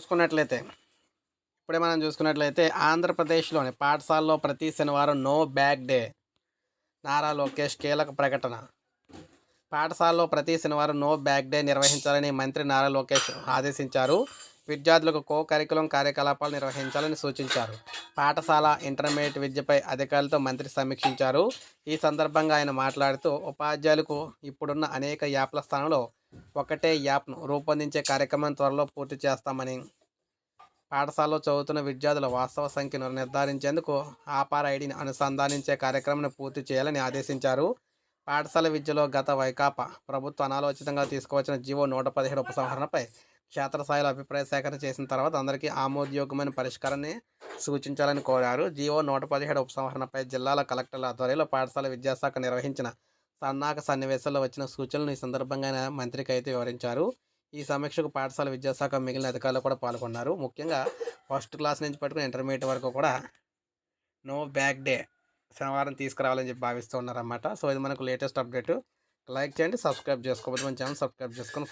చూసుకున్నట్లయితే ఇప్పుడే మనం చూసుకున్నట్లయితే ఆంధ్రప్రదేశ్లోని పాఠశాలలో ప్రతి శనివారం no bag day. Nara Lokesh కీలక ప్రకటన. పాఠశాలలో ప్రతి శనివారం నో బ్యాగ్ డే నిర్వహించాలని మంత్రి నారా లోకేష్ ఆదేశించారు. విద్యార్థులకు కో కరికులం కార్యకలాపాలు నిర్వహించాలని సూచించారు. పాఠశాల ఇంటర్మీడియట్ విద్యపై అధికారులతో మంత్రి సమీక్షించారు. ఈ సందర్భంగా ఆయన మాట్లాడుతూ ఉపాధ్యాయులకు ఇప్పుడున్న అనేక యాప్ల స్థానంలో ఒకటే యాప్ను రూపొందించే కార్యక్రమం త్వరలో పూర్తి చేస్తామని పాఠశాలలో చదువుతున్న విద్యార్థుల వాస్తవ సంఖ్యను నిర్ధారించేందుకు ఆపార్ ఐడిని అనుసంధానించే కార్యక్రమాన్ని పూర్తి చేయాలని ఆదేశించారు. పాఠశాల విద్యలో గత వైకాపా ప్రభుత్వం అనాలోచితంగా తీసుకువచ్చిన జీవో నూట పదిహేడు ఉపసంహరణపై క్షేత్రస్థాయిలో అభిప్రాయ సేకరణ చేసిన తర్వాత అందరికీ ఆమోదయోగ్యమైన పరిష్కారాన్ని సూచించాలని కోరారు. జీవో నూట పదిహేడు ఉపసంహరణపై జిల్లాల కలెక్టర్ల ఆధ్వర్యంలో పాఠశాల విద్యాశాఖ నిర్వహించిన సన్నాహక సన్నివేశాల్లో వచ్చిన సూచనలను ఈ సందర్భంగా మంత్రికి అయితే వివరించారు. ఈ సమీక్షకు పాఠశాల విద్యాశాఖ మిగిలిన అధికారులు కూడా పాల్గొన్నారు. ముఖ్యంగా ఫస్ట్ క్లాస్ నుంచి పట్టుకుని ఇంటర్మీడియట్ వరకు కూడా నో బ్యాక్ డే శనివారం తీసుకురావాలని చెప్పి భావిస్తూ ఉన్నారన్నమాట. సో ఇది మనకు లేటెస్ట్ అప్డేట్. లైక్ చేయండి సబ్స్క్రైబ్ చేసుకోవచ్చు మన ఛానల్ సబ్స్క్రైబ్ చేసుకొని